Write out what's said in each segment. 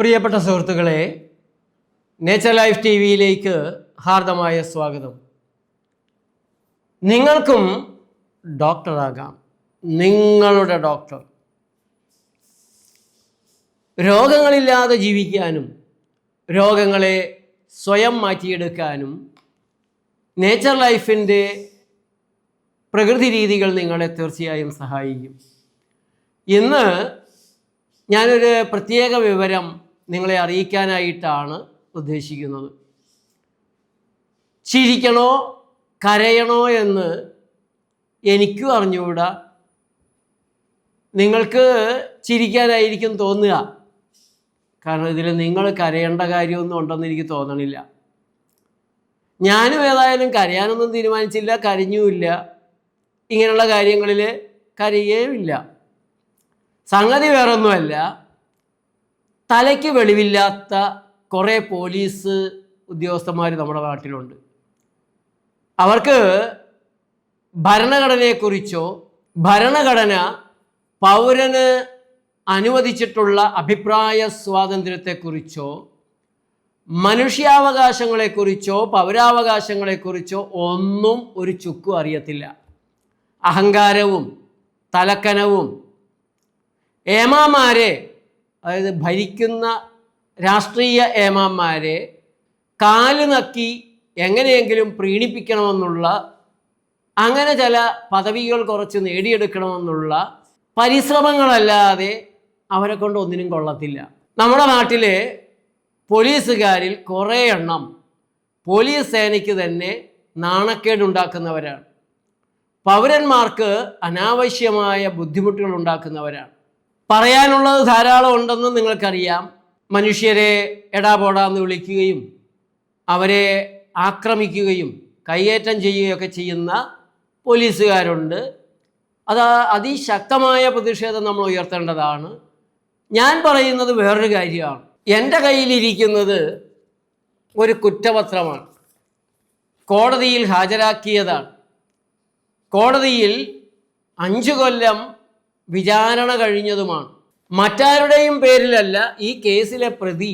പ്രിയപ്പെട്ട സുഹൃത്തുക്കളെ nature life T വിയിലേക്ക് ഹാർദമായ സ്വാഗതം. നിങ്ങൾക്കും ഡോക്ടറാകാം നിങ്ങളുടെ ഡോക്ടർ രോഗങ്ങളില്ലാതെ ജീവിക്കാനും രോഗങ്ങളെ സ്വയം മാറ്റിയെടുക്കാനും നേച്ചർ ലൈഫിന്റെ പ്രകൃതി രീതികൾ നിങ്ങളെ തീർച്ചയായും സഹായിക്കും. ഇന്ന് ഞാനൊരു പ്രത്യേക വിവരം നിങ്ങളെ അറിയിക്കാനായിട്ടാണ് ഉദ്ദേശിക്കുന്നത്. ചിരിക്കണോ കരയണോ എന്ന് എനിക്കും അറിഞ്ഞുകൂടാ. നിങ്ങൾക്ക് ചിരിക്കാനായിരിക്കും തോന്നുക. കാരണം ഇതിൽ നിങ്ങൾ കരയേണ്ട കാര്യമൊന്നും ഉണ്ടെന്ന് എനിക്ക് തോന്നണില്ല. ഞാനും ഏതായാലും കരയാനൊന്നും തീരുമാനിച്ചില്ല കരഞ്ഞുമില്ല. ഇങ്ങനെയുള്ള കാര്യങ്ങളിൽ കരയേയില്ല സംഗതി വേറൊന്നുമല്ല. തലയ്ക്ക് വെളിവില്ലാത്ത കുറേ പോലീസ് ഉദ്യോഗസ്ഥന്മാർ നമ്മുടെ നാട്ടിലുണ്ട്. അവർക്ക് ഭരണഘടനയെക്കുറിച്ചോ ഭരണഘടന പൗരന് അനുവദിച്ചിട്ടുള്ള അഭിപ്രായ സ്വാതന്ത്ര്യത്തെക്കുറിച്ചോ മനുഷ്യാവകാശങ്ങളെക്കുറിച്ചോ പൗരാവകാശങ്ങളെക്കുറിച്ചോ ഒന്നും ഒരു ചുക്കും അറിയത്തില്ല. അഹങ്കാരവും തലക്കനവും ഏമാമാരെ അതായത് ഭരിക്കുന്ന രാഷ്ട്രീയ ഏമാന്മാരെ കാൽ നക്കി എങ്ങനെയെങ്കിലും പ്രീണിപ്പിക്കണമെന്നുള്ള അങ്ങനെ ചില പദവികൾ കുറച്ച് നേടിയെടുക്കണമെന്നുള്ള പരിശ്രമങ്ങളല്ലാതെ അവരെ കൊണ്ട് ഒന്നിനും കൊള്ളത്തില്ല. നമ്മുടെ നാട്ടിലെ പോലീസുകാരിൽ കുറേ എണ്ണം പോലീസ് സേനയ്ക്ക് തന്നെ നാണക്കേടുണ്ടാക്കുന്നവരാണ് പൗരന്മാർക്ക് അനാവശ്യമായ ബുദ്ധിമുട്ടുകൾ ഉണ്ടാക്കുന്നവരാണ്. പറയാനുള്ളത് ധാരാളം ഉണ്ടെന്ന് നിങ്ങൾക്കറിയാം. മനുഷ്യരെ എടാപോടാന്ന് വിളിക്കുകയും അവരെ ആക്രമിക്കുകയും കയ്യേറ്റം ചെയ്യുകയൊക്കെ ചെയ്യുന്ന പോലീസുകാരുണ്ട്. അത് അതിശക്തമായ പ്രതിഷേധം നമ്മൾ ഉയർത്തേണ്ടതാണ്. ഞാൻ പറയുന്നത് വേറൊരു കാര്യമാണ്. എന്റെ കയ്യിലിരിക്കുന്നത് ഒരു കുറ്റപത്രമാണ്. കോടതിയിൽ ഹാജരാക്കിയതാണ്. കോടതിയിൽ അഞ്ചു കൊല്ലം വിചാരണ കഴിഞ്ഞതുമാണ്. മറ്റാരുടെയും പേരിലല്ല ഈ കേസിലെ പ്രതി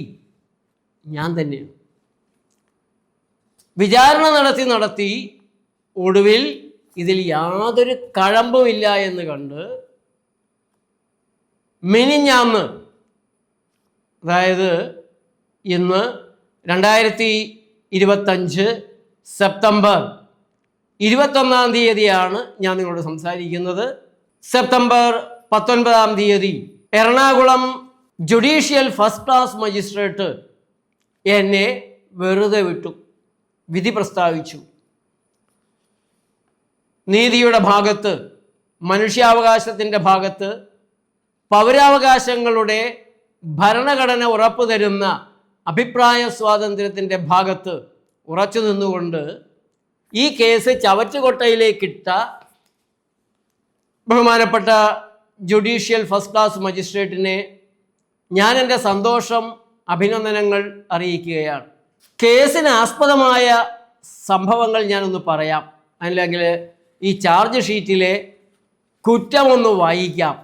ഞാൻ തന്നെയാണ്. വിചാരണ നടത്തി നടത്തി ഒടുവിൽ ഇതിൽ യാതൊരു കഴമ്പുമില്ല എന്ന് കണ്ട് മിനിഞ്ഞാന്ന് അതായത് ഇന്ന് രണ്ടായിരത്തി ഇരുപത്തഞ്ച് സെപ്റ്റംബർ ഇരുപത്തൊന്നാം തീയതിയാണ് ഞാൻ നിങ്ങളോട് സംസാരിക്കുന്നത്. സെപ്റ്റംബർ പത്തൊൻപതാം തീയതി Ernakulam judicial first class magistrate എന്നെ വെറുതെ വിട്ടു. വിധി പ്രസ്താവിച്ചു. നീതിയുടെ ഭാഗത്ത് മനുഷ്യാവകാശത്തിന്റെ ഭാഗത്ത് പൗരാവകാശങ്ങളുടെ ഭരണഘടന ഉറപ്പു തരുന്ന അഭിപ്രായ സ്വാതന്ത്ര്യത്തിന്റെ ഭാഗത്ത് ഉറച്ചു നിന്നുകൊണ്ട് ഈ കേസ് ചവറ്റുകൊട്ടയിലേക്കിട്ട ബഹുമാനപ്പെട്ട ജുഡീഷ്യൽ ഫസ്റ്റ് ക്ലാസ് മജിസ്ട്രേറ്റിനെ ഞാൻ എന്റെ സന്തോഷം അഭിനന്ദനങ്ങൾ അറിയിക്കുകയാണ്. കേസിന് ആസ്പദമായ സംഭവങ്ങൾ ഞാനൊന്ന് പറയാം. അല്ലെങ്കിൽ ഈ ചാർജ് ഷീറ്റിലെ കുറ്റമൊന്ന് വായിക്കാം.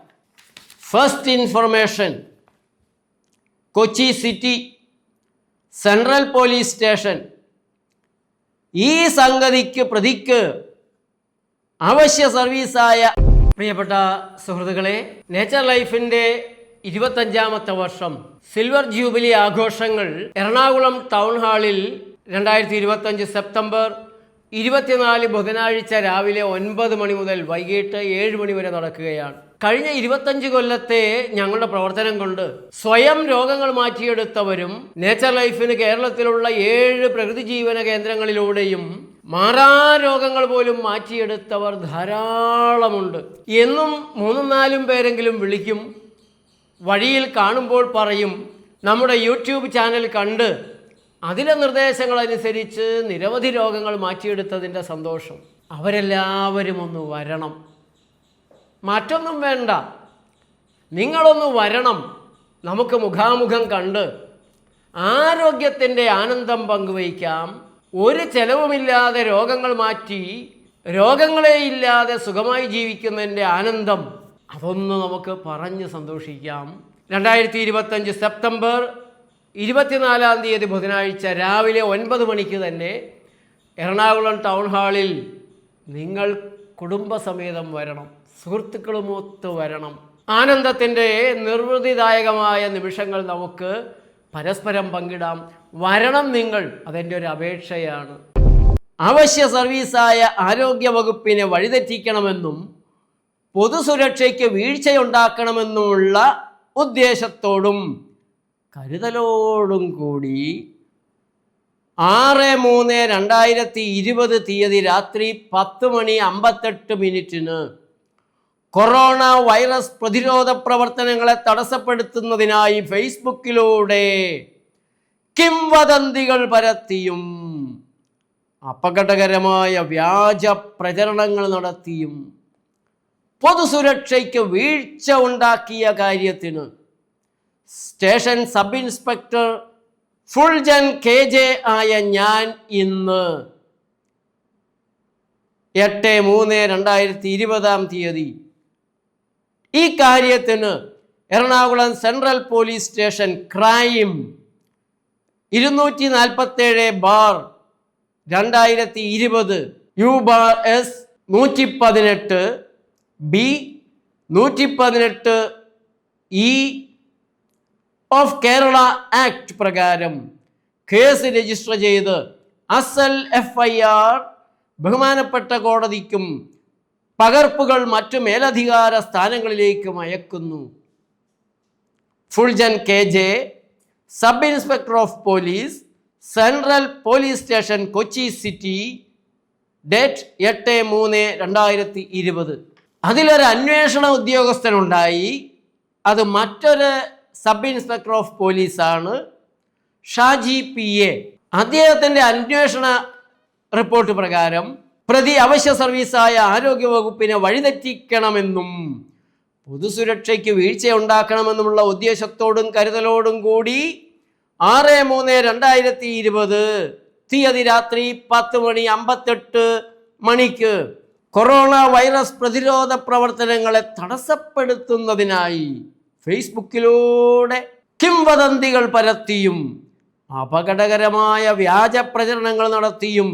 First information Kochi city central police station. ഈ സംഗതിക്ക് പ്രതിക്ക് അവശ്യ സർവീസായ പ്രിയപ്പെട്ട സുഹൃത്തുക്കളെ നേച്ചർ ലൈഫിന്റെ ഇരുപത്തഞ്ചാമത്തെ വർഷം സിൽവർ ജൂബിലി ആഘോഷങ്ങൾ എറണാകുളം ടൗൺ ഹാളിൽ രണ്ടായിരത്തി ഇരുപത്തഞ്ച് സെപ്റ്റംബർ ഇരുപത്തിനാല് ബുധനാഴ്ച രാവിലെ ഒൻപത് മണി മുതൽ വൈകിട്ട് ഏഴ് മണി വരെ നടക്കുകയാണ്. കഴിഞ്ഞ ഇരുപത്തഞ്ച് കൊല്ലത്തെ ഞങ്ങളുടെ പ്രവർത്തനം കൊണ്ട് സ്വയം രോഗങ്ങൾ മാറ്റിയെടുത്തവരും നേച്ചർ ലൈഫിന് കേരളത്തിലുള്ള ഏഴ് പ്രകൃതി ജീവന കേന്ദ്രങ്ങളിലൂടെയും മാറാ രോഗങ്ങൾ പോലും മാറ്റിയെടുത്തവർ ധാരാളമുണ്ട്. എന്നും മൂന്നും നാലും പേരെങ്കിലും വിളിക്കും വഴിയിൽ കാണുമ്പോൾ പറയും നമ്മുടെ യൂട്യൂബ് ചാനൽ കണ്ട് അതിലെ നിർദ്ദേശങ്ങളനുസരിച്ച് നിരവധി രോഗങ്ങൾ മാറ്റിയെടുത്തതിന്റെ സന്തോഷം. അവരെല്ലാവരും ഒന്ന് വരണം. മറ്റൊന്നും വേണ്ട. നിങ്ങളൊന്ന് വരണം. നമുക്ക് മുഖാമുഖം കണ്ട് ആരോഗ്യത്തിന്റെ ആനന്ദം പങ്കുവയ്ക്കാം. ഒരു ചെലവുമില്ലാതെ രോഗങ്ങൾ മാറ്റി രോഗങ്ങളെ ഇല്ലാതെ സുഖമായി ജീവിക്കുന്നതിന്റെ ആനന്ദം അതൊന്ന് നമുക്ക് പറഞ്ഞ് സന്തോഷിക്കാം. രണ്ടായിരത്തി ഇരുപത്തഞ്ച് സെപ്റ്റംബർ ഇരുപത്തിനാലാം തീയതി ബുധനാഴ്ച രാവിലെ ഒൻപത് മണിക്ക് തന്നെ എറണാകുളം ടൗൺ ഹാളിൽ നിങ്ങൾ കുടുംബസമേതം വരണം സുഹൃത്തുക്കളുമൊത്ത് വരണം. ആനന്ദത്തിന്റെ നിർവൃതിദായകമായ നിമിഷങ്ങൾ നമുക്ക് പരസ്പരം പങ്കിടാം. വരണം നിങ്ങൾ. അതെന്റെ ഒരു അപേക്ഷയാണ്. അവശ്യ സർവീസായ ആരോഗ്യ വകുപ്പിനെ വഴിതെറ്റിക്കണമെന്നും പൊതുസുരക്ഷയ്ക്ക് വീഴ്ചയുണ്ടാക്കണമെന്നുമുള്ള ഉദ്ദേശത്തോടും കരുതലോടും കൂടി ആറ് മൂന്ന് രണ്ടായിരത്തി ഇരുപത് തീയതി രാത്രി പത്ത് മണി അമ്പത്തെട്ട് മിനിറ്റിന് കൊറോണ വൈറസ് പ്രതിരോധ പ്രവർത്തനങ്ങളെ തടസ്സപ്പെടുത്തുന്നതിനായി ഫേസ്ബുക്കിലൂടെ കിംവദന്തികൾ പരത്തിയും അപകടകരമായ വ്യാജ പ്രചരണങ്ങൾ നടത്തിയും പൊതുസുരക്ഷയ്ക്ക് വീഴ്ച ഉണ്ടാക്കിയ കാര്യത്തിന് station sub inspector Fuljan K J ആയ ഞാൻ ഇന്ന് എട്ട് മൂന്ന് രണ്ടായിരത്തി ഇരുപതാം തീയതി ഈ കാര്യത്തിന് Ernakulam central police station crime ഇരുന്നൂറ്റി നാൽപ്പത്തേഴ് ബാർ രണ്ടായിരത്തി ഇരുപത് യു ബാർ എസ് നൂറ്റി പതിനെട്ട് ബി നൂറ്റി പതിനെട്ട് ഇ ഓഫ് കേരള ആക്ട് പ്രകാരം കേസ് രജിസ്റ്റർ ചെയ്ത് അസൽ എഫ് ഐ ആർ ബഹുമാനപ്പെട്ട കോടതിക്കും പകർപ്പുകൾ മറ്റു മേലധികാര സ്ഥാനങ്ങളിലേക്ക് അയക്കുന്നു Fuljan K J sub inspector of police central police station Kochi city date എട്ട് മൂന്ന് രണ്ടായിരത്തി ഇരുപത്. അതിലൊരു അന്വേഷണ ഉദ്യോഗസ്ഥനുണ്ടായി. അത് മറ്റൊരു സബ് ഇൻസ്പെക്ടർ ഓഫ് പോലീസാണ് ഷാജി പി എ. അദ്ദേഹത്തിന്റെ അന്വേഷണ റിപ്പോർട്ട് പ്രകാരം പ്രതി അവശ്യ സർവീസായ ആരോഗ്യ വകുപ്പിനെ വഴിതെറ്റിക്കണമെന്നും പൊതുസുരക്ഷയ്ക്ക് വീഴ്ചയുണ്ടാക്കണമെന്നുമുള്ള ഉദ്ദേശത്തോടും കരുതലോടും കൂടി ആറ് മൂന്ന് രണ്ടായിരത്തി ഇരുപത് തീയതി രാത്രി പത്ത് മണി അമ്പത്തെട്ട് മണിക്ക് കൊറോണ വൈറസ് പ്രതിരോധ പ്രവർത്തനങ്ങളെ തടസ്സപ്പെടുത്തുന്നതിനായി ഫേസ്ബുക്കിലൂടെ കിംവദന്തികൾ പരത്തിയും അപകടകരമായ വ്യാജ പ്രചരണങ്ങൾ നടത്തിയും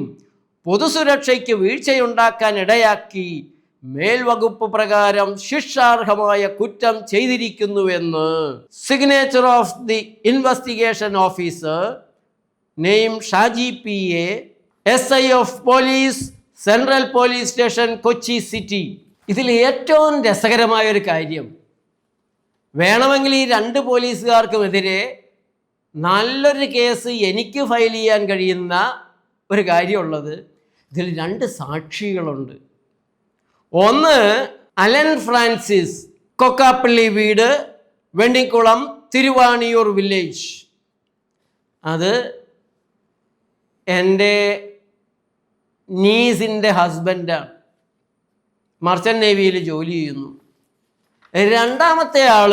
പൊതുസുരക്ഷയ്ക്ക് വീഴ്ചയുണ്ടാക്കാൻ ഇടയാക്കി മേൽവകുപ്പ് പ്രകാരം ശിക്ഷാർഹമായ കുറ്റം ചെയ്തിരിക്കുന്നുവെന്ന് signature of the investigation officer name Shaji P A S I of police central police station Kochi city ഇതിൽ ഏറ്റവും രസകരമായ ഒരു കാര്യം വേണമെങ്കിൽ ഈ രണ്ട് പോലീസുകാർക്കുമെതിരെ നല്ലൊരു കേസ് എനിക്ക് ഫയൽ ചെയ്യാൻ കഴിയുന്ന ഒരു കാര്യമുള്ളത് ഇതിൽ രണ്ട് സാക്ഷികളുണ്ട്. ഒന്ന് അലൻ ഫ്രാൻസിസ് കൊക്കാപ്പള്ളി വീട് വെണ്ണിക്കുളം തിരുവാണിയൂർ വില്ലേജ് അത് എന്റെ നീസിന്റെ ഹസ്ബൻഡാണ് മർച്ചന്റ് നേവിയിൽ ജോലി ചെയ്യുന്നു. രണ്ടാമത്തെ ആൾ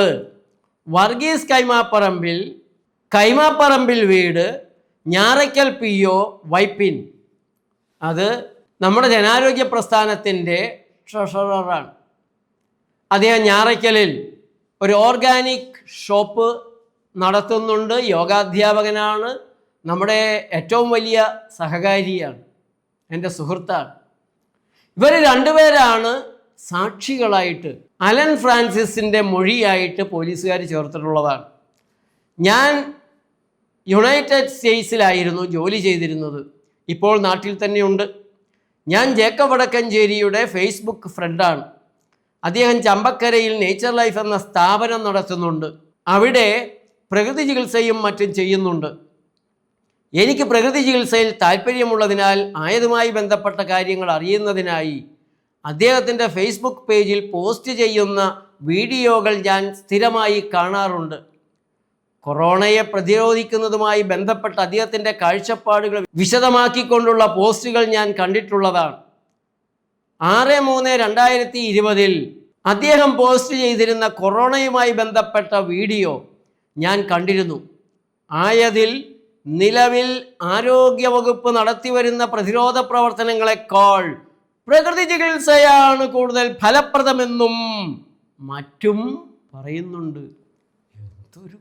വർഗീസ് കൈമാപ്പറമ്പിൽ കൈമാപ്പറമ്പിൽ വീട് ഞാറയ്ക്കൽ പി ഒ വൈപ്പിൻ. അത് നമ്മുടെ ജനാരോഗ്യ പ്രസ്ഥാനത്തിന്റെ ട്രഷററാണ്. അദ്ദേഹം ഞാറയ്ക്കലിൽ ഒരു ഓർഗാനിക് ഷോപ്പ് നടത്തുന്നുണ്ട്. യോഗാധ്യാപകനാണ്. നമ്മുടെ ഏറ്റവും വലിയ സഹകാരിയാണ്. എന്റെ സുഹൃത്താണ്. ഇവർ രണ്ടുപേരാണ് സാക്ഷികളായിട്ട് അലൻ ഫ്രാൻസിസിന്റെ മൊഴിയായിട്ട് പോലീസുകാർ ചേർത്തിട്ടുള്ളതാണ്. ഞാൻ യുണൈറ്റഡ് സ്റ്റേറ്റ്സിലായിരുന്നു ജോലി ചെയ്തിരുന്നത്. ഇപ്പോൾ നാട്ടിൽ തന്നെയുണ്ട്. ഞാൻ ജേക്കബ് വടക്കഞ്ചേരിയുടെ ഫേസ്ബുക്ക് ഫ്രണ്ടാണ് അദ്ദേഹം ചമ്പക്കരയിൽ നേച്ചർ ലൈഫ് എന്ന സ്ഥാപനം നടത്തുന്നുണ്ട്. അവിടെ പ്രകൃതി ചികിത്സയും മറ്റും ചെയ്യുന്നുണ്ട്. എനിക്ക് പ്രകൃതി ചികിത്സയിൽ താല്പര്യമുള്ളതിനാൽ ആയതുമായി ബന്ധപ്പെട്ട കാര്യങ്ങൾ അറിയുന്നതിനായി അദ്ദേഹത്തിന്റെ ഫേസ്ബുക്ക് പേജിൽ പോസ്റ്റ് ചെയ്യുന്ന വീഡിയോകൾ ഞാൻ സ്ഥിരമായി കാണാറുണ്ട്. കൊറോണയെ പ്രതിരോധിക്കുന്നതുമായി ബന്ധപ്പെട്ട അദ്ദേഹത്തിന്റെ കാഴ്ചപ്പാടുകൾ വിശദമാക്കിക്കൊണ്ടുള്ള പോസ്റ്റുകൾ ഞാൻ കണ്ടിട്ടുള്ളതാണ്. ആറ് മൂന്ന് രണ്ടായിരത്തി ഇരുപതിൽ അദ്ദേഹം പോസ്റ്റ് ചെയ്തിരുന്ന കൊറോണയുമായി ബന്ധപ്പെട്ട വീഡിയോ ഞാൻ കണ്ടിരുന്നു. ആയതിൽ നിലവിൽ ആരോഗ്യവകുപ്പ് നടത്തിവരുന്ന പ്രതിരോധ പ്രവർത്തനങ്ങളെക്കാൾ പ്രകൃതി ചികിത്സയാണ് കൂടുതൽ ഫലപ്രദമെന്നും മറ്റും പറയുന്നുണ്ട്. എന്തൊരു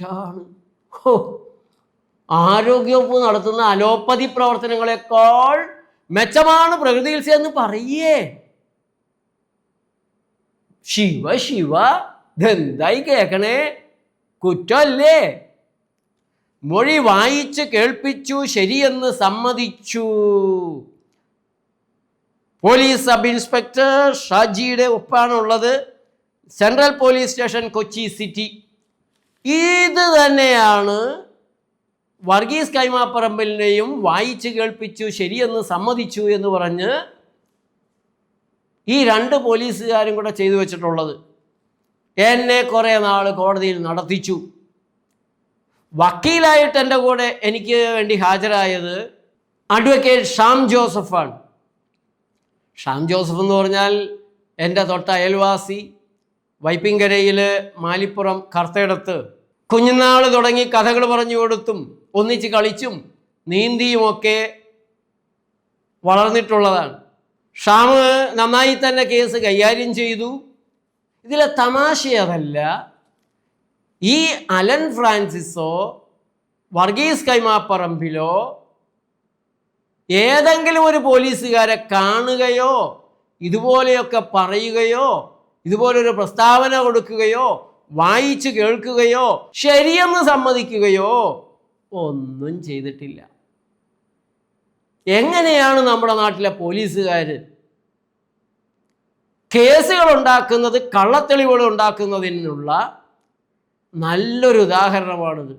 കുറ്റാണ് ഹോ. ആരോഗ്യവകുപ്പ് നടത്തുന്ന അലോപ്പതി പ്രവർത്തനങ്ങളെക്കാൾ മെച്ചമാണ് പ്രകൃതി ചികിത്സ എന്ന് പറയേ. ശിവ ശിവ ഇതെന്തായി കേക്കണേ. കുറ്റമല്ലേ? മൊഴി വായിച്ച് കേൾപ്പിച്ചു ശരിയെന്ന് സമ്മതിച്ചു. പോലീസ് സബ് ഇൻസ്പെക്ടർ ഷാജിയുടെ ഒപ്പാണുള്ളത്. Central police station Kochi city. ഇത് തന്നെയാണ് വർഗീസ് കൈമാപ്പറമ്പലിനെയും വായിച്ചു കേൾപ്പിച്ചു ശരിയെന്ന് സമ്മതിച്ചു എന്ന് പറഞ്ഞ് ഈ രണ്ട് പോലീസുകാരും കൂടെ ചെയ്തു വെച്ചിട്ടുള്ളത്. എന്നെ കുറേ നാൾ കോടതിയിൽ നടത്തിച്ചു. വക്കീലായിട്ട് എന്റെ കൂടെ എനിക്ക് വേണ്ടി ഹാജരായത് അഡ്വക്കേറ്റ് ഷാം ജോസഫാണ്. ഷാം ജോസഫ് എന്ന് പറഞ്ഞാൽ എന്റെ തൊട്ട അയൽവാസി വൈപ്പിങ്കരയിൽ മാലിപ്പുറം കർത്തയിടത്ത് കുഞ്ഞുനാൾ തുടങ്ങി കഥകൾ പറഞ്ഞു കൊടുത്തും ഒന്നിച്ച് കളിച്ചും നീന്തിയുമൊക്കെ വളർന്നിട്ടുള്ളതാണ്. ഷാമ് നന്നായി തന്നെ കേസ് കൈകാര്യം ചെയ്തു. ഇതിലെ തമാശ അതല്ല ഈ അലൻ ഫ്രാൻസിസോ വർഗീസ് കൈമാപ്പറമ്പിലോ ഏതെങ്കിലും ഒരു പോലീസുകാരെ കാണുകയോ ഇതുപോലെയൊക്കെ പറയുകയോ ഇതുപോലൊരു പ്രസ്താവന കൊടുക്കുകയോ വായിച്ചു കേൾക്കുകയോ ശരിയെന്ന് സമ്മതിക്കുകയോ ഒന്നും ചെയ്തിട്ടില്ല. എങ്ങനെയാണ് നമ്മുടെ നാട്ടിലെ പോലീസുകാർ കേസുകൾ ഉണ്ടാക്കുന്നത് കള്ളത്തെളിവുകൾ ഉണ്ടാക്കുന്നതിനുള്ള നല്ലൊരു ഉദാഹരണമാണിത്.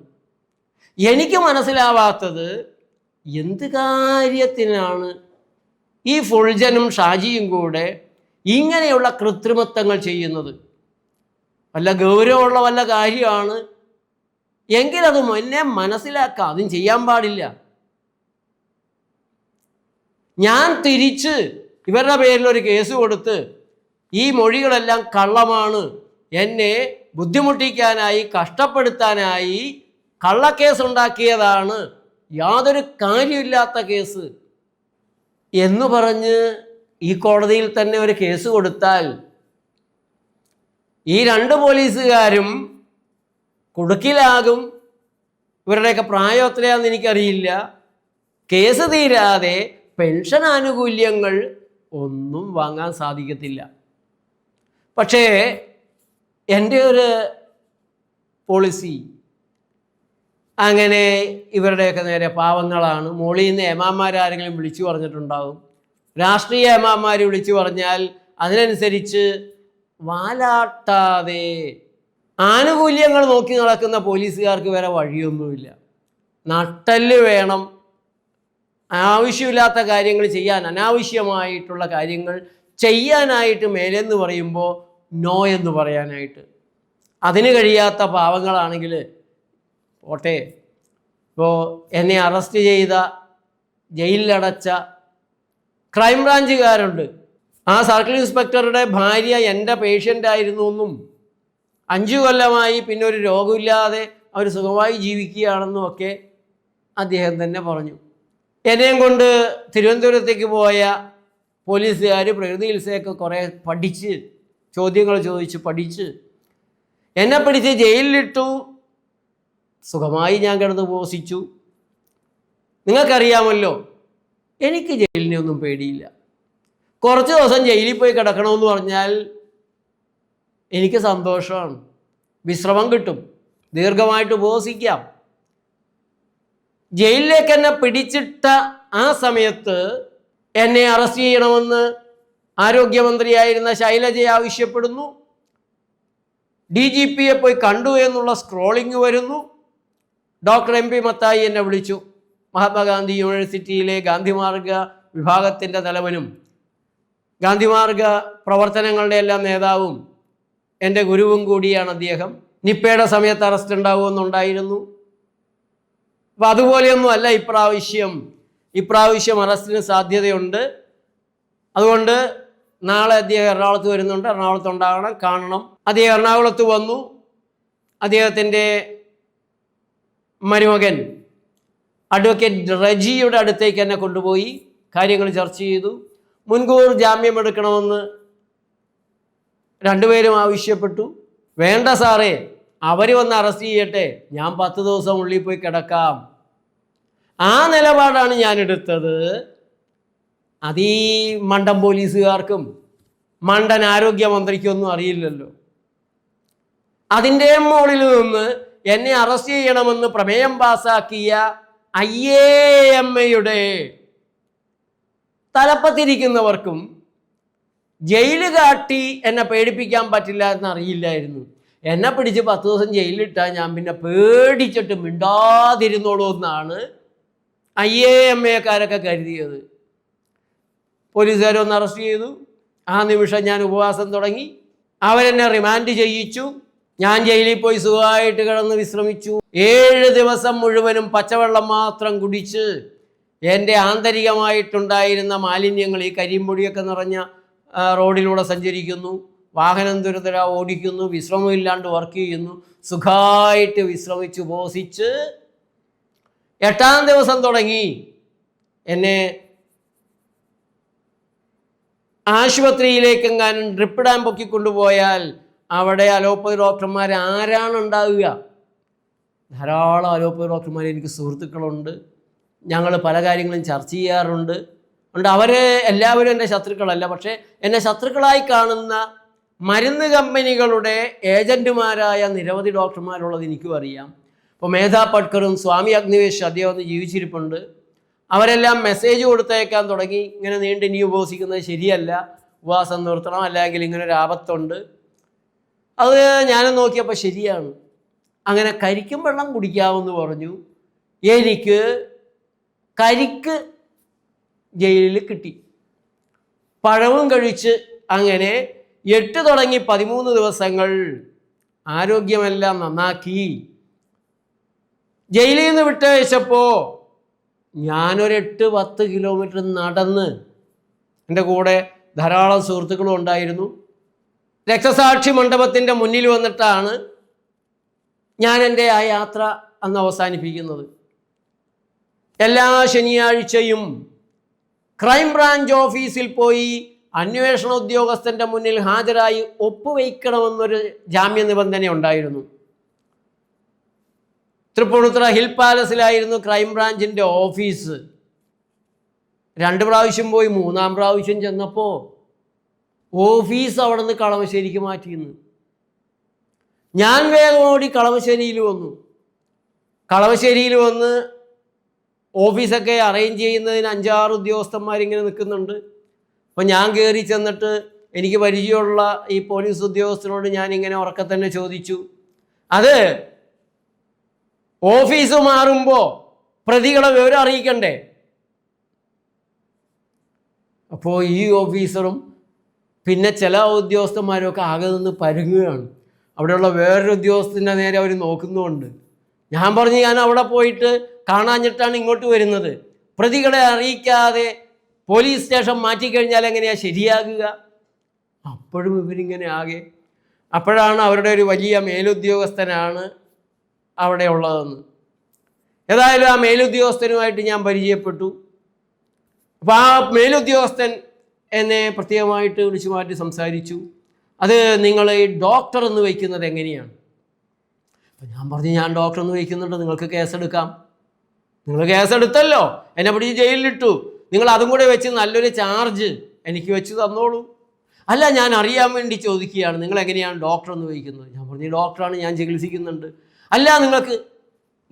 എനിക്ക് മനസ്സിലാവാത്തത് എന്ത് കാര്യത്തിനാണ് ഈ ഫുൾജനും ഷാജിയും കൂടെ ഇങ്ങനെയുള്ള കൃത്രിമത്വങ്ങൾ ചെയ്യുന്നത്? വല്ല ഗൗരവമുള്ള വല്ല കാര്യമാണ്. എങ്കിലത് എന്നെ മനസ്സിലാക്കാം. അതും ചെയ്യാൻ പാടില്ല. ഞാൻ തിരിച്ച് ഇവരുടെ പേരിൽ ഒരു കേസ് കൊടുത്ത് ഈ മൊഴികളെല്ലാം കള്ളമാണ്. എന്നെ ബുദ്ധിമുട്ടിക്കാനായി കഷ്ടപ്പെടുത്താനായി കള്ളക്കേസ് ഉണ്ടാക്കിയതാണ് യാതൊരു കാര്യമില്ലാത്ത കേസ്. എന്ന് പറഞ്ഞ് ഈ കോടതിയിൽ തന്നെ ഒരു കേസ് കൊടുത്താൽ ഈ രണ്ട് പോലീസുകാരും കുടുക്കിലാകും. ഇവരുടെയൊക്കെ പ്രായം എത്രയാണെന്ന് എനിക്കറിയില്ല. കേസ് തീരാതെ പെൻഷൻ ആനുകൂല്യങ്ങൾ ഒന്നും വാങ്ങാൻ സാധിക്കത്തില്ല. പക്ഷേ എന്റെ ഒരു പോളിസി അങ്ങനെ ഇവരുടെയൊക്കെ നേരെ പാവങ്ങളാണ്. മോളിൽ നിന്ന് ഏമാന്മാരാരെങ്കിലും വിളിച്ചു പറഞ്ഞിട്ടുണ്ടാകും രാഷ്ട്രീയ ഏമാന്മാർ വിളിച്ചു പറഞ്ഞാൽ അതിനനുസരിച്ച് വാലാട്ടാതെ ആനുകൂല്യങ്ങൾ നോക്കി നടക്കുന്ന പോലീസുകാർക്ക് വരെ വഴിയൊന്നുമില്ല. നട്ടൽ വേണം. ആവശ്യമില്ലാത്ത കാര്യങ്ങൾ ചെയ്യാൻ അനാവശ്യമായിട്ടുള്ള കാര്യങ്ങൾ ചെയ്യാനായിട്ട് മേലെന്ന് പറയുമ്പോൾ നോ എന്ന് പറയാനായിട്ട്. അതിന് കഴിയാത്ത പാവങ്ങളാണെങ്കിൽ പോട്ടെ. ഇപ്പോൾ എന്നെ അറസ്റ്റ് ചെയ്ത ജയിലിലടച്ച ക്രൈംബ്രാഞ്ചുകാരുണ്ട് ആ സർക്കിൾ ഇൻസ്പെക്ടറുടെ ഭാര്യ എന്റെ പേഷ്യന്റ് ആയിരുന്നു എന്നും അഞ്ചു കൊല്ലമായി പിന്നെ ഒരു രോഗമില്ലാതെ അവർ സുഖമായി ജീവിക്കുകയാണെന്നും ഒക്കെ അദ്ദേഹം തന്നെ പറഞ്ഞു. എന്നെയും കൊണ്ട് തിരുവനന്തപുരത്തേക്ക് പോയ പോലീസുകാർ പ്രകൃതി ചികിത്സയൊക്കെ കുറേ പഠിച്ച് ചോദ്യങ്ങൾ ചോദിച്ച് പഠിച്ച് എന്നെ പിടിച്ച് ജയിലിലിട്ടു. സുഖമായി ഞാൻ കിടന്ന് പോസിച്ചു നിങ്ങൾക്കറിയാമല്ലോ എനിക്ക് ജയിലിനെ ഒന്നും പേടിയില്ല. കുറച്ച് ദിവസം ജയിലിൽ പോയി കിടക്കണമെന്ന് പറഞ്ഞാൽ എനിക്ക് സന്തോഷമാണ്. വിശ്രമം കിട്ടും. ദീർഘമായിട്ട് ഉപവസിക്കാം. ജയിലിലേക്ക് എന്നെ പിടിച്ചിട്ട ആ സമയത്ത് എന്നെ അറസ്റ്റ് ചെയ്യണമെന്ന് ആരോഗ്യമന്ത്രിയായിരുന്ന ശൈലജ ആവശ്യപ്പെടുന്നു. ഡി ജി പിയെ പോയി കണ്ടു എന്നുള്ള സ്ക്രോളിംഗ് വരുന്നു. ഡോക്ടർ എം പി മത്തായി എന്നെ വിളിച്ചു. മഹാത്മാഗാന്ധി യൂണിവേഴ്സിറ്റിയിലെ ഗാന്ധിമാർഗ വിഭാഗത്തിന്റെ തലവനും ഗാന്ധിമാർഗ പ്രവർത്തനങ്ങളുടെ എല്ലാം നേതാവും എന്റെ ഗുരുവും കൂടിയാണ് അദ്ദേഹം. നിപ്പയുടെ സമയത്ത് അറസ്റ്റ് ഉണ്ടാവുമെന്നുണ്ടായിരുന്നു അപ്പം അതുപോലെയൊന്നും അല്ല ഇപ്രാവശ്യം ഇപ്രാവശ്യം അറസ്റ്റിന് സാധ്യതയുണ്ട്. അതുകൊണ്ട് നാളെ അദ്ദേഹം എറണാകുളത്ത് വരുന്നുണ്ട്. എറണാകുളത്ത് ഉണ്ടാകണം കാണണം. അദ്ദേഹം എറണാകുളത്ത് വന്നു. അദ്ദേഹത്തിന്റെ മരുമകൻ അഡ്വക്കേറ്റ് റജിയുടെ അടുത്തേക്ക് എന്നെ കൊണ്ടുപോയി. കാര്യങ്ങൾ ചർച്ച ചെയ്തു. മുൻകൂർ ജാമ്യം എടുക്കണമെന്ന് രണ്ടുപേരും ആവശ്യപ്പെട്ടു. വേണ്ട സാറേ അവർ വന്ന് അറസ്റ്റ് ചെയ്യട്ടെ. ഞാൻ പത്ത് ദിവസം ഉള്ളിൽ പോയി കിടക്കാം. ആ നിലപാടാണ് ഞാൻ എടുത്തത്. അത് ഈ മണ്ടൻ പോലീസുകാർക്കും മണ്ടൻ ആരോഗ്യമന്ത്രിക്കൊന്നും അറിയില്ലല്ലോ. അതിന്റെ മുകളിൽ നിന്ന് എന്നെ അറസ്റ്റ് ചെയ്യണമെന്ന് പ്രമേയം പാസാക്കിയ ഐ എ എം എയുടെ തലപ്പത്തിരിക്കുന്നവർക്കും ജയിൽ കാട്ടി എന്നെ പേടിപ്പിക്കാൻ പറ്റില്ല എന്നറിയില്ലായിരുന്നു. എന്നെ പിടിച്ച് പത്ത് ദിവസം ജയിലിലിട്ടാൽ ഞാൻ പിന്നെ പേടിച്ചിട്ട് മിണ്ടാതിരുന്നോളൂ എന്നാണ് ഐ എ എം എക്കാരൊക്കെ കരുതിയത്. പോലീസുകാരൊന്ന് അറസ്റ്റ് ചെയ്തു. ആ നിമിഷം ഞാൻ ഉപവാസം തുടങ്ങി. അവരെന്നെ റിമാൻഡ് ചെയ്യിച്ചു. ഞാൻ ജയിലിൽ പോയി സുഖമായിട്ട് കിടന്ന് വിശ്രമിച്ചു. ഏഴ് ദിവസം മുഴുവനും പച്ചവെള്ളം മാത്രം കുടിച്ച് എന്റെ ആന്തരികമായിട്ടുണ്ടായിരുന്ന മാലിന്യങ്ങൾ ഈ കരിമ്പൊടിയൊക്കെ നിറഞ്ഞ റോഡിലൂടെ സഞ്ചരിക്കുന്നു. വാഹനം ദുരിതര ഓടിക്കുന്നു. വിശ്രമമില്ലാണ്ട് വർക്ക് ചെയ്യുന്നു. സുഖമായിട്ട് വിശ്രമിച്ച് ഉപവസിച്ച് എട്ടാം ദിവസം തുടങ്ങി. എന്നെ ആശുപത്രിയിലേക്കെങ്ങാനും ഡ്രിപ്പ് ഡാം പൊക്കി കൊണ്ടുപോയാൽ അവിടെ അലോപ്പതി ഡോക്ടർമാർ ആരാണ് ഉണ്ടാവുക? ധാരാളം അലോപ്പതി ഡോക്ടർമാർ എനിക്ക് സുഹൃത്തുക്കളുണ്ട്. ഞങ്ങൾ പല കാര്യങ്ങളും ചർച്ച ചെയ്യാറുണ്ട്. ഉണ്ട് അവരെ എല്ലാവരും എന്റെ ശത്രുക്കളല്ല. പക്ഷേ എന്നെ ശത്രുക്കളായി കാണുന്ന മരുന്ന് കമ്പനികളുടെ ഏജന്റുമാരായ നിരവധി ഡോക്ടർമാരുള്ളത് എനിക്കും അറിയാം. ഇപ്പോൾ മേധാ പട്കറും സ്വാമി അഗ്നിവേശ് അദ്ദേഹം ഒന്ന് ജീവിച്ചിരിപ്പുണ്ട്. അവരെല്ലാം മെസ്സേജ് കൊടുത്തേക്കാൻ തുടങ്ങി. ഇങ്ങനെ നീണ്ട് ഇനി ഉപസിക്കുന്നത് ശരിയല്ല. ഉപവാസം നിർത്തണം. അല്ലെങ്കിൽ ഇങ്ങനെ ഒരു ആപത്തുണ്ട്. അത് ഞാൻ നോക്കിയപ്പോൾ ശരിയാണ്. അങ്ങനെ കരിക്കും വെള്ളം കുടിക്കാമെന്ന് പറഞ്ഞു. എനിക്ക് കരിക്ക് ജയിലിൽ കിട്ടി. പഴവും കഴിച്ച് അങ്ങനെ എട്ട് തുടങ്ങി പതിമൂന്ന് ദിവസങ്ങൾ ആരോഗ്യമെല്ലാം നന്നാക്കി. ജയിലിൽ നിന്ന് വിട്ടയച്ചപ്പോൾ ഞാനൊരെട്ട് പത്ത് കിലോമീറ്റർ നടന്ന് എന്റെ കൂടെ ധാരാളം സുഹൃത്തുക്കളും ഉണ്ടായിരുന്നു. രക്തസാക്ഷി മണ്ഡപത്തിന്റെ മുന്നിൽ വന്നിട്ടാണ് ഞാൻ എന്റെ ആ യാത്ര അന്ന് അവസാനിപ്പിക്കുന്നത്. എല്ലാ ശനിയാഴ്ചയും ക്രൈം ബ്രാഞ്ച് ഓഫീസിൽ പോയി അന്വേഷണ ഉദ്യോഗസ്ഥന്റെ മുന്നിൽ ഹാജരായി ഒപ്പുവയ്ക്കണമെന്നൊരു ജാമ്യ നിബന്ധന ഉണ്ടായിരുന്നു. തൃപ്പൂണിത്തുറ ഹിൽ പാലസിലായിരുന്നു ക്രൈം ബ്രാഞ്ചിന്റെ ഓഫീസ് രണ്ട് പ്രാവശ്യം പോയി മൂന്നാം പ്രാവശ്യം ചെന്നപ്പോൾ ഓഫീസ് അവിടെ നിന്ന് കളമശ്ശേരിക്ക് മാറ്റിയിരുന്നു ഞാൻ വേഗം ഓടി കളമശ്ശേരിയിൽ വന്നു. കളമശ്ശേരിയിൽ വന്ന് ഓഫീസൊക്കെ അറേഞ്ച് ചെയ്യുന്നതിന് അഞ്ചാറ് ഉദ്യോഗസ്ഥന്മാരിങ്ങനെ നിൽക്കുന്നുണ്ട്. അപ്പം ഞാൻ കയറി ചെന്നിട്ട് എനിക്ക് പരിചയമുള്ള ഈ പോലീസ് ഉദ്യോഗസ്ഥനോട് ഞാനിങ്ങനെ ഉറക്കെ തന്നെ ചോദിച്ചു. അത് ഓഫീസ് മാറുമ്പോൾ പ്രതികളെ വിവരം അറിയിക്കണ്ടേ? അപ്പോൾ ഈ ഓഫീസറും പിന്നെ ചില ഉദ്യോഗസ്ഥന്മാരും ഒക്കെ ആകെ നിന്ന് പരുങ്ങുകയാണ്. അവിടെയുള്ള വേറൊരു ഉദ്യോഗസ്ഥന്റെ നേരെ അവർ നോക്കുന്നുമുണ്ട് ഞാൻ പറഞ്ഞു ഞാൻ അവിടെ പോയിട്ട് കാണാഞ്ഞിട്ടാണ് ഇങ്ങോട്ട് വരുന്നത്. പ്രതികളെ അറിയിക്കാതെ പോലീസ് സ്റ്റേഷൻ മാറ്റിക്കഴിഞ്ഞാൽ എങ്ങനെയാണ് ശരിയാകുക? അപ്പോഴും ഇവരിങ്ങനെ ആകെ. അപ്പോഴാണ് അവരുടെ ഒരു വലിയ മേലുദ്യോഗസ്ഥനാണ് അവിടെ ഉള്ളതെന്ന്. ഏതായാലും ആ മേലുദ്യോഗസ്ഥനുമായിട്ട് ഞാൻ പരിചയപ്പെട്ടു. അപ്പോൾ ആ മേലുദ്യോഗസ്ഥൻ എന്നെ പ്രത്യേകമായിട്ട് വിളിച്ചു മാറ്റി സംസാരിച്ചു. അത് നിങ്ങൾ ഡോക്ടർ എന്ന് വയ്ക്കുന്നത് എങ്ങനെയാണ്? അപ്പം ഞാൻ പറഞ്ഞു ഞാൻ ഡോക്ടർ എന്ന് വയ്ക്കുന്നുണ്ട് നിങ്ങൾക്ക് കേസെടുക്കാം. നിങ്ങൾ കേസെടുത്തല്ലോ എന്നെ പിടിച്ച് ജയിലിലിട്ടു. നിങ്ങൾ അതും കൂടെ വെച്ച് നല്ലൊരു ചാർജ് എനിക്ക് വെച്ച് തന്നോളൂ. അല്ല ഞാൻ അറിയാൻ വേണ്ടി ചോദിക്കുകയാണ്. നിങ്ങൾ എങ്ങനെയാണ് ഡോക്ടർ എന്ന് ചോദിക്കുന്നത്? ഞാൻ പറഞ്ഞു ഡോക്ടറാണ് ഞാൻ ചികിത്സിക്കുന്നുണ്ട്. അല്ല നിങ്ങൾക്ക്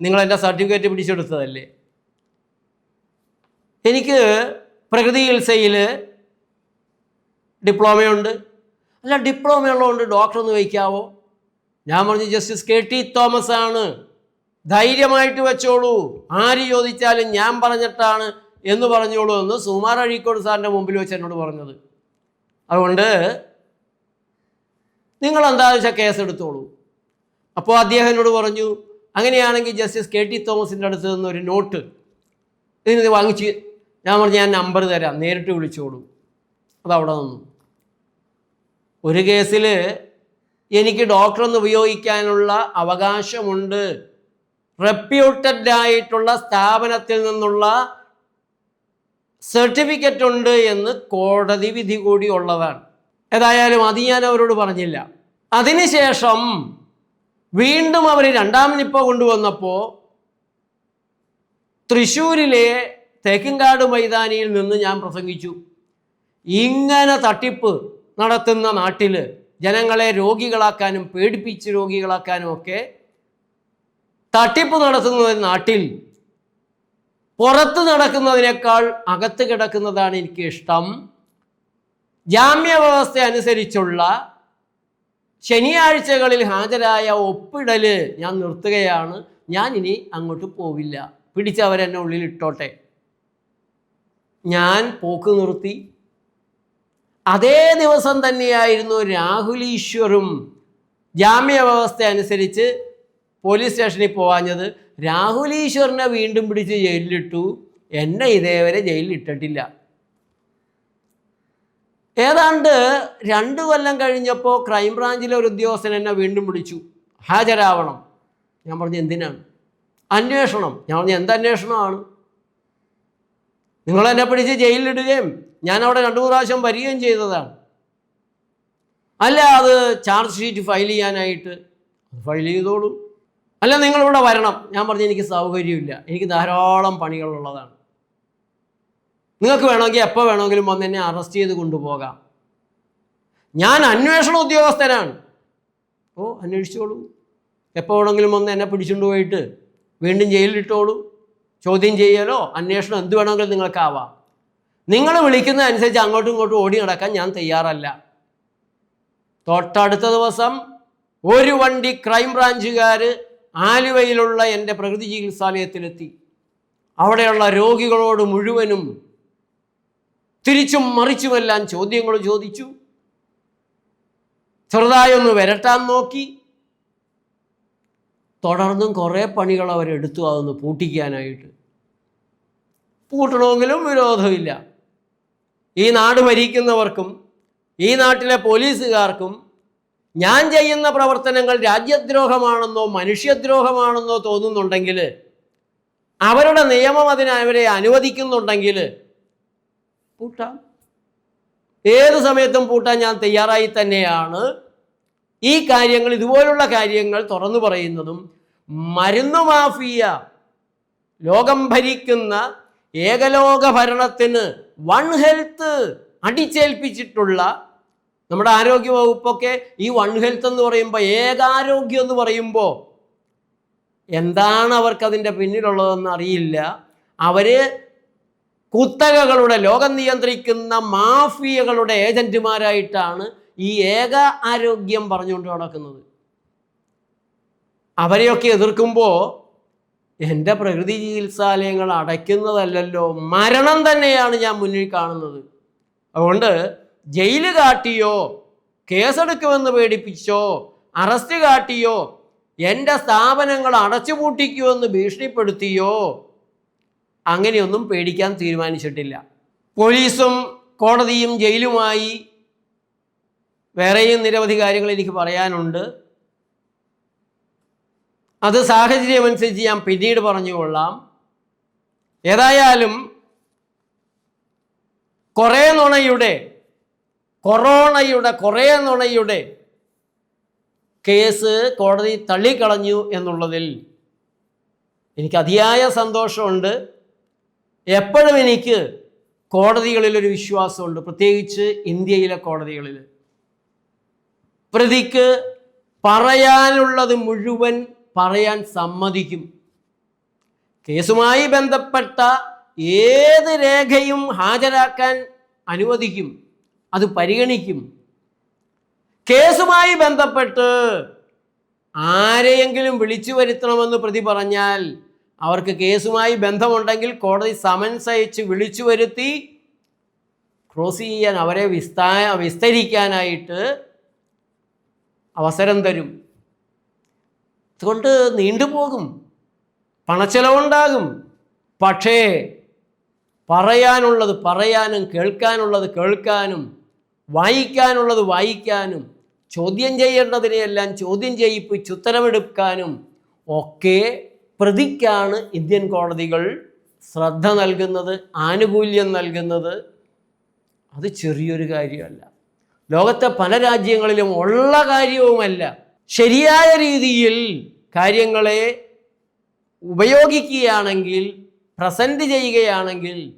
നിങ്ങൾ എന്റെ സർട്ടിഫിക്കറ്റ് പിടിച്ചെടുത്തതല്ലേ? എനിക്ക് പ്രകൃതി ചികിത്സയിൽ ഡിപ്ലോമയുണ്ട് അല്ല ഡിപ്ലോമ ഉള്ളതുകൊണ്ട് ഡോക്ടർ എന്ന് വയ്ക്കാവോ ഞാൻ പറഞ്ഞു ജസ്റ്റിസ് കെ ടി തോമസ് ആണ് ധൈര്യമായിട്ട് വെച്ചോളൂ. ആര് ചോദിച്ചാലും ഞാൻ പറഞ്ഞിട്ടാണ് എന്ന് പറഞ്ഞോളൂ എന്ന് സുമാർ അഴീക്കോട് സാറിന്റെ മുമ്പിൽ വെച്ച് എന്നോട് പറഞ്ഞത്. അതുകൊണ്ട് നിങ്ങൾ എന്താ വെച്ചാൽ കേസ് എടുത്തോളൂ. അപ്പോൾ അദ്ദേഹം എന്നോട് പറഞ്ഞു അങ്ങനെയാണെങ്കിൽ ജസ്റ്റിസ് കെ ടി തോമസിന്റെ അടുത്ത് നിന്ന് ഒരു നോട്ട് ഇതിന് വാങ്ങിച്ച് ഞാൻ പറഞ്ഞു ഞാൻ നമ്പർ തരാം നേരിട്ട് വിളിച്ചോളൂ. അതവിടെ നിന്നു. ഒരു കേസിൽ എനിക്ക് ഡോക്ടറൊന്ന് ഉപയോഗിക്കാനുള്ള അവകാശമുണ്ട്. റെപ്യൂട്ടഡ് ആയിട്ടുള്ള സ്ഥാപനത്തിൽ നിന്നുള്ള സർട്ടിഫിക്കറ്റ് ഉണ്ട് എന്ന് കോടതി വിധി കൂടി ഉള്ളതാണ്. ഏതായാലും അത് ഞാൻ അവരോട് പറഞ്ഞില്ല. അതിനുശേഷം വീണ്ടും അവർ രണ്ടാം നിപ്പ കൊണ്ടുവന്നപ്പോൾ തൃശ്ശൂരിലെ തേക്കിൻകാട് മൈതാനിയിൽ നിന്ന് ഞാൻ പ്രസംഗിച്ചു. ഇങ്ങനെ തട്ടിപ്പ് നടത്തുന്ന നാട്ടിൽ ജനങ്ങളെ രോഗികളാക്കാനും പേടിപ്പിച്ച് രോഗികളാക്കാനും ഒക്കെ തട്ടിപ്പ് നടത്തുന്ന നാട്ടിൽ. പുറത്ത് നടക്കുന്നതിനേക്കാൾ അകത്ത് കിടക്കുന്നതാണ് എനിക്ക് ഇഷ്ടം. ജാമ്യ വ്യവസ്ഥ അനുസരിച്ചുള്ള ശനിയാഴ്ചകളിൽ ഹാജരായ ഒപ്പിടൽ ഞാൻ നിർത്തുകയാണ്. ഞാൻ ഇനി അങ്ങോട്ട് പോവില്ല. പിടിച്ചവരെന്നെ ഉള്ളിലിട്ടോട്ടെ. ഞാൻ പോക്ക് നിർത്തി. അതേ ദിവസം തന്നെയായിരുന്നു രാഹുൽ ഈശ്വറും ജാമ്യ വ്യവസ്ഥ അനുസരിച്ച് പോലീസ് സ്റ്റേഷനിൽ പോവാഞ്ഞത് രാഹുൽ ഈശ്വറിനെ വീണ്ടും പിടിച്ച് ജയിലിലിട്ടു. എന്നെ ഇതേവരെ ജയിലിൽ ഇട്ടിട്ടില്ല ഏതാണ്ട് രണ്ട് കൊല്ലം കഴിഞ്ഞപ്പോൾ ക്രൈംബ്രാഞ്ചിലെ ഒരു ഉദ്യോഗസ്ഥൻ എന്നെ വീണ്ടും വിളിച്ചു. ഹാജരാവണം. ഞാൻ പറഞ്ഞു എന്തിനാണ്? അന്വേഷണം. ഞാൻ പറഞ്ഞു എന്തന്വേഷണമാണ് നിങ്ങൾ എന്നെ പിടിച്ച് ജയിലിലിടുകയും ഞാൻ അവിടെ രണ്ടു പ്രാവശ്യം വരികയും ചെയ്തതാണ്. അല്ല അത് ചാർജ് ഷീറ്റ് ഫയൽ ചെയ്യാനായിട്ട്. ഫയൽ ചെയ്തോളൂ. അല്ല നിങ്ങളിവിടെ വരണം. ഞാൻ പറഞ്ഞു എനിക്ക് സൗകര്യമില്ല. എനിക്ക് ധാരാളം പണികളുള്ളതാണ്. നിങ്ങൾക്ക് വേണമെങ്കിൽ എപ്പോൾ വേണമെങ്കിലും വന്ന് എന്നെ അറസ്റ്റ് ചെയ്ത് കൊണ്ടുപോകാം. ഞാൻ അന്വേഷണ ഉദ്യോഗസ്ഥനാണ്. ഓ അന്വേഷിച്ചോളൂ. എപ്പോൾ വേണമെങ്കിലും വന്ന് എന്നെ പിടിച്ചുകൊണ്ട് പോയിട്ട് വീണ്ടും ജയിലിലിട്ടോളൂ. ചോദ്യം ചെയ്യലോ? അന്വേഷണം എന്ത് വേണമെങ്കിലും നിങ്ങൾക്കാവാം. നിങ്ങൾ വിളിക്കുന്ന അനുസരിച്ച് അങ്ങോട്ടും ഇങ്ങോട്ടും ഓടി നടക്കാൻ ഞാൻ തയ്യാറല്ല. തൊട്ടടുത്ത ദിവസം ഒരു വണ്ടി ക്രൈം ക്രൈംബ്രാഞ്ചുകാർ ആലുവയിലുള്ള എന്റെ പ്രകൃതി ചികിത്സാലയത്തിലെത്തി. അവിടെയുള്ള രോഗികളോട് മുഴുവനും തിരിച്ചും മറിച്ചുമെല്ലാം ചോദ്യങ്ങൾ ചോദിച്ചു. ചെറുതായൊന്ന് വരട്ടാൻ നോക്കി. തുടർന്നും കുറേ പണികൾ അവരെടുത്തു അതൊന്ന് പൂട്ടിക്കാനായിട്ട്. പൂട്ടണമെങ്കിലും വിരോധമില്ല. ഈ നാട് ഭരിക്കുന്നവർക്കും ഈ നാട്ടിലെ പോലീസുകാർക്കും ഞാൻ ചെയ്യുന്ന പ്രവർത്തനങ്ങൾ രാജ്യദ്രോഹമാണെന്നോ മനുഷ്യദ്രോഹമാണെന്നോ തോന്നുന്നുണ്ടെങ്കിൽ അവരുടെ നിയമം അതിന് അവരെ അനുവദിക്കുന്നുണ്ടെങ്കിൽ പൂട്ടാം. ഏത് സമയത്തും പൂട്ടാൻ ഞാൻ തയ്യാറായി തന്നെയാണ്. ഈ കാര്യങ്ങൾ ഇതുപോലുള്ള കാര്യങ്ങൾ തുറന്നു പറയുന്നതും മരുന്നു മാഫിയ ലോകം ഭരിക്കുന്ന ഏകലോക ഭരണത്തിന് വൺ ഹെൽത്ത് അടിച്ചേൽപ്പിച്ചിട്ടുള്ള നമ്മുടെ ആരോഗ്യ വകുപ്പൊക്കെ ഈ വൺ ഹെൽത്ത് എന്ന് പറയുമ്പോൾ ഏകാരോഗ്യം എന്ന് പറയുമ്പോൾ എന്താണ് അവർക്കതിന്റെ പിന്നിലുള്ളതെന്ന് അറിയില്ല. അവർ കുത്തകകളുടെ ലോകം നിയന്ത്രിക്കുന്ന മാഫിയകളുടെ ഏജന്റുമാരായിട്ടാണ് ഈ ഏക ആരോഗ്യം പറഞ്ഞുകൊണ്ട് നടക്കുന്നത്. അവരെയൊക്കെ എതിർക്കുമ്പോൾ എന്റെ പ്രകൃതി ചികിത്സാലയങ്ങൾ അടയ്ക്കുന്നതല്ലല്ലോ. മരണം തന്നെയാണ് ഞാൻ മുന്നിൽ കാണുന്നത്. അതുകൊണ്ട് ജയിൽ കാട്ടിയോ? കേസെടുക്കുമെന്ന് പേടിപ്പിച്ചോ? അറസ്റ്റ് കാട്ടിയോ? എന്റെ സ്ഥാപനങ്ങൾ അടച്ചുപൂട്ടിക്കുമെന്ന് ഭീഷണിപ്പെടുത്തിയോ? അങ്ങനെയൊന്നും പേടിക്കാൻ തീരുമാനിച്ചിട്ടില്ല. പോലീസും കോടതിയും ജയിലുമായി വേറെയും നിരവധി കാര്യങ്ങൾ എനിക്ക് പറയാനുണ്ട്. അത് സാഹചര്യമനുസരിച്ച് ഞാൻ പിന്നീട് പറഞ്ഞുകൊള്ളാം. ഏതായാലും കുറേ നുണയുടെ കൊറോണയുടെ കുറേ നുണയുടെ കേസ് കോടതി തള്ളിക്കളഞ്ഞു എന്നുള്ളതിൽ എനിക്ക് അതിയായ സന്തോഷമുണ്ട്. എപ്പോഴും എനിക്ക് കോടതികളിലൊരു വിശ്വാസമുണ്ട്. പ്രത്യേകിച്ച് ഇന്ത്യയിലെ കോടതികളിൽ പ്രതിക്ക് പറയാനുള്ളത് മുഴുവൻ പറയാൻ സമ്മതിക്കും. കേസുമായി ബന്ധപ്പെട്ട ഏത് രേഖയും ഹാജരാക്കാൻ അനുവദിക്കും. അത് പരിഗണിക്കും. കേസുമായി ബന്ധപ്പെട്ട് ആരെയെങ്കിലും വിളിച്ചു വരുത്തണമെന്ന് പ്രതി പറഞ്ഞാൽ അവർക്ക് കേസുമായി ബന്ധമുണ്ടെങ്കിൽ കോടതി സമൻസ് അയച്ച് വിളിച്ചു വരുത്തി ക്രോസ് ചെയ്യാൻ അവരെ വിസ്താ വിസ്തരിക്കാനായിട്ട് അവസരം തരും. അതുകൊണ്ട് നീണ്ടുപോകും. പണച്ചെലവുണ്ടാകും. പക്ഷേ പറയാനുള്ളത് പറയാനും കേൾക്കാനുള്ളത് കേൾക്കാനും വായിക്കാനുള്ളത് വായിക്കാനും ചോദ്യം ചെയ്യേണ്ടതിനെയെല്ലാം ചോദ്യം ചെയ്യിപ്പിച്ച് ഉത്തരമെടുക്കാനും ഒക്കെ പ്രതിക്കാണ് ഇന്ത്യൻ കോടതികൾ ശ്രദ്ധ നൽകുന്നത് ആനുകൂല്യം നൽകുന്നത്. അത് ചെറിയൊരു കാര്യമല്ല. ലോകത്തെ പല രാജ്യങ്ങളിലും ഉള്ള കാര്യവുമല്ല. ശരിയായ രീതിയിൽ കാര്യങ്ങളെ ഉപയോഗിക്കുകയാണെങ്കിൽ പ്രസന്റ് ചെയ്യുകയാണെങ്കിൽ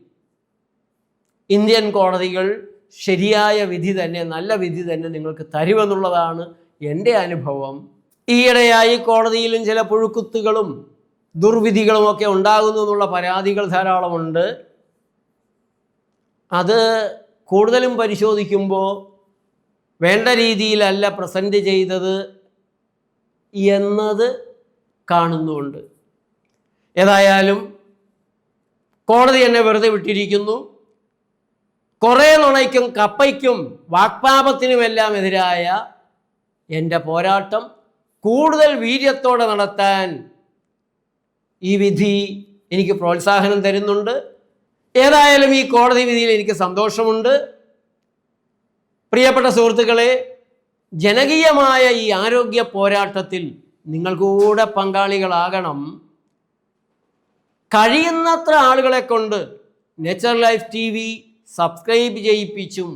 ഇന്ത്യൻ കോടതികൾ ശരിയായ വിധി തന്നെ നല്ല വിധി തന്നെ നിങ്ങൾക്ക് തരുമെന്നുള്ളതാണ് എന്റെ അനുഭവം. ഈയിടെയായി കോടതിയിലും ചില പുഴുക്കുത്തുകളും ദുർവിധികളും ഒക്കെ ഉണ്ടാകുന്നു എന്നുള്ള പരാതികൾ ധാരാളമുണ്ട്. അത് കൂടുതലും പരിശോധിക്കുമ്പോൾ വേണ്ട രീതിയിലല്ല പ്രസന്റ് ചെയ്തത് എന്നത് കാണുന്നുണ്ട്. ഏതായാലും കോടതി എന്നെ വെറുതെ വിട്ടിരിക്കുന്നു. കുറേ നുണയ്ക്കും കപ്പയ്ക്കും വാക്പാപത്തിനുമെല്ലാം എതിരായ എന്റെ പോരാട്ടം കൂടുതൽ വീര്യത്തോടെ നടത്താൻ ഈ വിധി എനിക്ക് പ്രോത്സാഹനം തരുന്നുണ്ട്. ഏതായാലും ഈ കോടതി വിധിയിൽ എനിക്ക് സന്തോഷമുണ്ട്. പ്രിയപ്പെട്ട സുഹൃത്തുക്കളെ ജനകീയമായ ഈ ആരോഗ്യ പോരാട്ടത്തിൽ നിങ്ങൾ കൂടെ പങ്കാളികളാകണം. കഴിയുന്നത്ര ആളുകളെ കൊണ്ട് nature life T V subscribe ചെയ്യിപ്പിച്ചും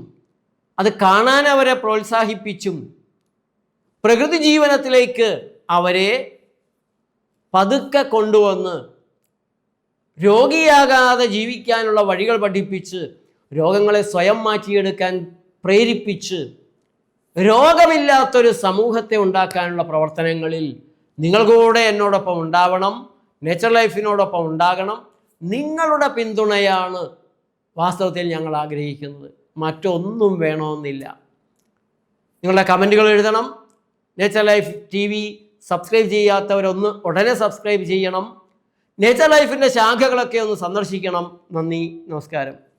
അത് കാണാൻ അവരെ പ്രോത്സാഹിപ്പിച്ചും പ്രകൃതി ജീവനത്തിലേക്ക് അവരെ പതുക്കെ കൊണ്ടുവന്ന് രോഗിയാകാതെ ജീവിക്കാനുള്ള വഴികൾ പഠിപ്പിച്ച് രോഗങ്ങളെ സ്വയം മാറ്റിയെടുക്കാൻ പ്രേരിപ്പിച്ച് രോഗമില്ലാത്തൊരു സമൂഹത്തെ ഉണ്ടാക്കാനുള്ള പ്രവർത്തനങ്ങളിൽ നിങ്ങൾ കൂടെ എന്നോടൊപ്പം ഉണ്ടാവണം. നേച്ചർ ലൈഫിനോടൊപ്പം ഉണ്ടാകണം. നിങ്ങളുടെ പിന്തുണയാണ് വാസ്തവത്തിൽ ഞങ്ങൾ ആഗ്രഹിക്കുന്നത്. മറ്റൊന്നും വേണമെന്നില്ല. നിങ്ങളുടെ കമന്റുകൾ എഴുതണം. Nature life T V subscribe ചെയ്യാത്തവരൊന്ന് ഉടനെ സബ്സ്ക്രൈബ് ചെയ്യണം. നേച്ചർ ലൈഫിന്റെ ശാഖകളൊക്കെ ഒന്ന് സന്ദർശിക്കണം. നന്ദി നമസ്കാരം.